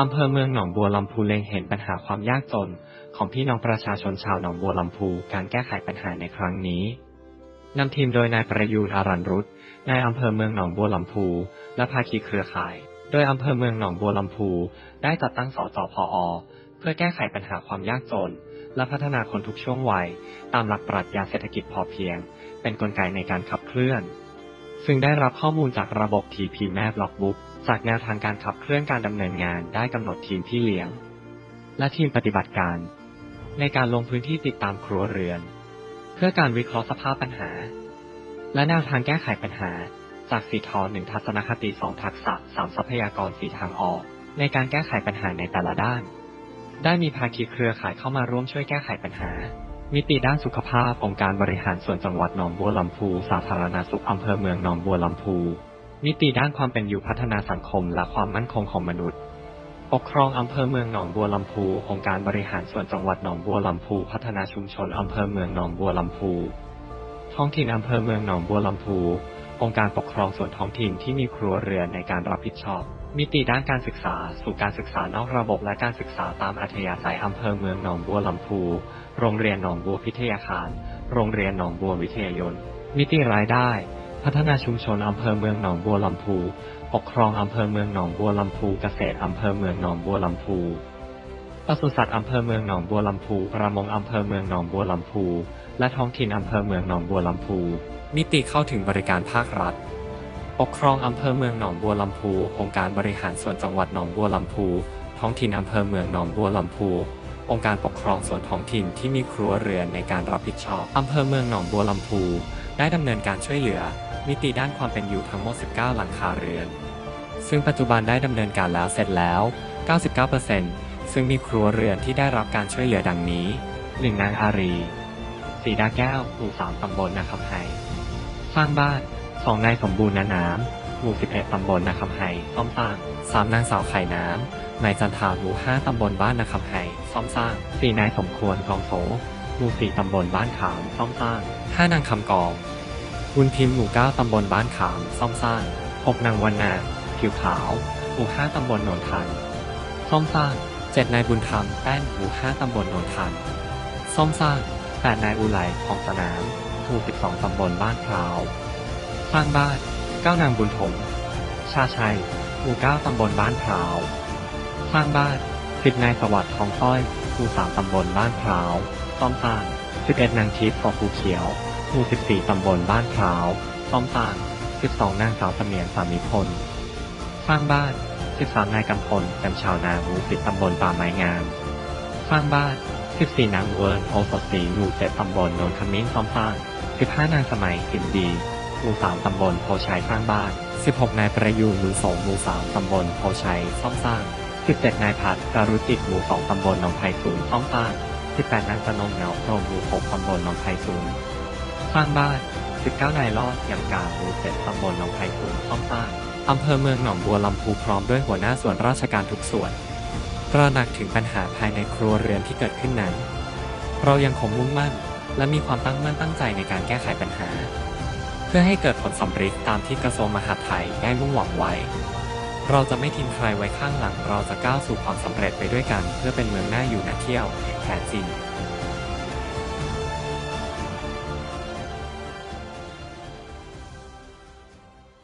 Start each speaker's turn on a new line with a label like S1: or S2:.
S1: อำเภอเมืองหนองบัวลำพูเล็งเห็นปัญหาความยากจน ของพี่น้องประชาชนชาวหนองบัวลำพูการแก้ไขปัญหาในครั้งนี้นำทีมโดยนายประยูรอารันรุตนายอำเภอเมืองหนองบัวลำพู และภาคีเครือข่าย โดยอำเภอเมืองหนองบัวลำพู ได้จัดตั้งสจพอ เพื่อแก้ไขปัญหาความยากจน และพัฒนาคนทุกช่วงวัย ตามหลักปรัชญาเศรษฐกิจพอเพียง เป็นนกลไกในการขับเคลื่อน ซึ่งได้รับข้อมูลจากระบบ TP Map Logbook จากแนวทางการขับเคลื่อนการดำเนินงานได้กำหนดทีมพี่เลี้ยง และทีมปฏิบัติการ ในการลงพื้นที่ติดตามครัวเรือน เพื่อการวิเคราะห์สภาพปัญหา และแนวทางแก้ไขปัญหา จากสีทอหนึ่งทัศนคติสองทักษะสามทรัพยากรสีทางออก ในการแก้ไขปัญหาในแต่ละด้าน ได้มีภาคีเครือข่ายเข้ามาร่วมช่วยแก้ไขปัญหา มิติด้านสุขภาพองค์การบริหารส่วนจังหวัดหนองบัวลำพู สาธารณสุขอำเภอเมืองหนองบัวลำพู มิติด้านความเป็นอยู่พัฒนาสังคมและความมั่นคงของมนุษย์ ปกครองอำเภอเมืองหนองบัวลำพูองค์การบริหารส่วนจังหวัดหนองบัวลำพู พัฒนาชุมชนอำเภอเมืองหนองบัวลำพู ท้องถิ่นอำเภอเมืองหนองบัวลำพู องค์การปกครองส่วนท้องถิ่นที่มีครัวเรือนในการรับผิดชอบ มิติด้านการศึกษา สู่การศึกษานอกระบบและการศึกษาตามอัธยาศัยอำเภอเมืองหนองบัวลำพู โรงเรียนหนองบัวพิทยาคาร โรงเรียนหนองบัววิทยายนมิติรายได้ พัฒนาชุมชนอำเภอเมืองหนองบัวลำพู ปกครองอำเภอเมืองหนองบัวลำพูเกษตรอำเภอเมืองหนองบัวลำพูปศุสัตว์อำเภอเมืองหนองบัวลำพูประมงอำเภอเมืองหนองบัวลำพู และท้องถิ่นอำเภอเมืองหนองบัวลำพู มิติเข้าถึงบริการภาครัฐ ปกครองอำเภอเมืองหนองบัวลำพูองค์การบริหารส่วนจังหวัดหนองบัวลำพู ท้องถิ่นอำเภอเมืองหนองบัวลำพู องค์การปกครองส่วนท้องถิ่นที่มีครัวเรือนในการรับผิดชอบอำเภอเมืองหนองบัวลำพู ได้ดำเนินการช่วยเหลือ มิติด้านความเป็นอยู่ทั้งหมด 19 หลังคาเรือน ซึ่งปัจจุบันได้ดำเนินการแล้วเสร็จแล้ว 99%ซึ่งมีครัวเรือนที่ได้รับการช่วยเหลือดังนี้ 1. นางอารีสีดาแก้วหมู่3ตำบลนาคำไฮสร้างบ้าน 2 นายสมบูรณ์นาน้ำหมู่11ตำบลนาคำไฮซ่อมสร้าง 3 นางสาวไข่น้ำนายจันทาหมู่5ตำบลบ้านนาคำไฮซ่อมสร้าง 4 นายสมควรกองโสหมู่4ตำบลบ้านขามซ่อมสร้าง 5 นางคำกอง บุญพิมพ์หมู่ 9 ตำบลบ้านขาม ซ่อมสร้าง6นางวันนา ผิวขาว หมู่ 5 ตำบลโนนทัน ซ่อมสร้าง 7 นายบุญธรรม แป้น หมู่ 5 ตำบลโนนทัน ซ่อมสร้าง 8 นายอุไลของสนาม หมู่ 12 ตำบลบ้านพร้าว สร้างบ้าน 9 นางบุญถม ชาชัย หมู่ 9 ตำบลบ้านพร้าว สร้างบ้าน 10 นายสวัสดิ์ทองต้อย หมู่ 3 ตำบลบ้านพร้าว ซ่อมสร้าง 11 นางทิพย์ปอภูเขียว หมู่14 ตำบลบ้านพร้าวซ่อมสร้าง12 นางสาวเสมียนสามิพล สร้างบ้าน 13 นายกำพลจำชาวนาหมู่10ตำบลป่าไม้งาม สร้างบ้าน 14 นางเวิร์นโอสถศรีหมู่7ตำบลโนนขมิ้นซ่อมสร้าง15 นางสมัยสินดีหมู่3ตำบลโพชัยสร้างบ้าน 16 นายประยูนมือสงหมู่3ตำบลโพชัยซ่อมสร้าง 17 นายพัฒน์การุจิตหมู่2ตำบลหนองไผ่ศูนย์ซ่อมสร้าง18นางสนมเหงาพรมหมู่6ตำบลหนองไผ่ศูนย์ สร้างบ้าน 19 นายรอดยำกาหมู่7ตำบลหนองไผ่ศูนย์ซ่อมสร้างอำเภอเมืองหนองบัวลำพูพร้อมด้วยหัวหน้าส่วนราชการทุกส่วนตระหนักถึงปัญหาภายในครัวเรือนที่เกิดขึ้นนั้น เรายังคงมุ่งมั่น และมีความตั้งมั่นตั้งใจในการแก้ไขปัญหา เพื่อให้เกิดผลสำเร็จตามที่กระทรวงมหาดไทยได้มุ่งหวังไว้ เราจะไม่ทิ้งใครไว้ข้างหลัง เราจะก้าวสู่ความสำเร็จไปด้วยกัน เพื่อเป็นเมืองน่าอยู่น่าเที่ยวแท้จริง